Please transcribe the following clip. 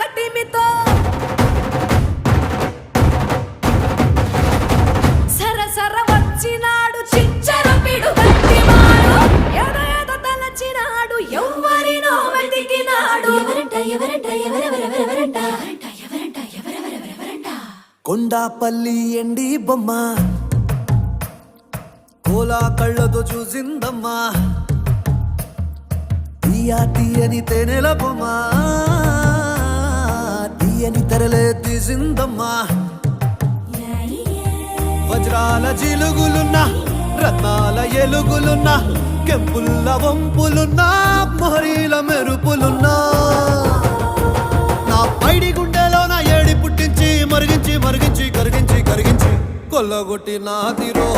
గట్టిమితో సర సర వచ్చినాడు చిచ్చర పిడు గట్టివాడు. ఎద ఎద తలచినాడు ఎవ్వరినో వెతికినాడు. ఎవరంట ఎవరంట ఎవరెవరెవరెవరంట? ఎవరంట ఎవరెవరెవరెవరంట? కొండాపల్లి ఎండి బొమ్మ. కోలా కళ్ళతో చూసిందమ్మా. తీయా తీయని తేనెల బొమ్మ తీయని తెరలే తీసిందమ్మా వజ్రాల జిలుగులున్న రత్నాల ఎలుగులున్న కెంపుల్ల వంపులున్న మొహరీల మెరుపులున్నా. నా పైడి గుండెలో నా ఏడి పుట్టించి మరిగించి మరిగించి కరిగించి కరిగించి కొల్లగొట్టి నాదిరో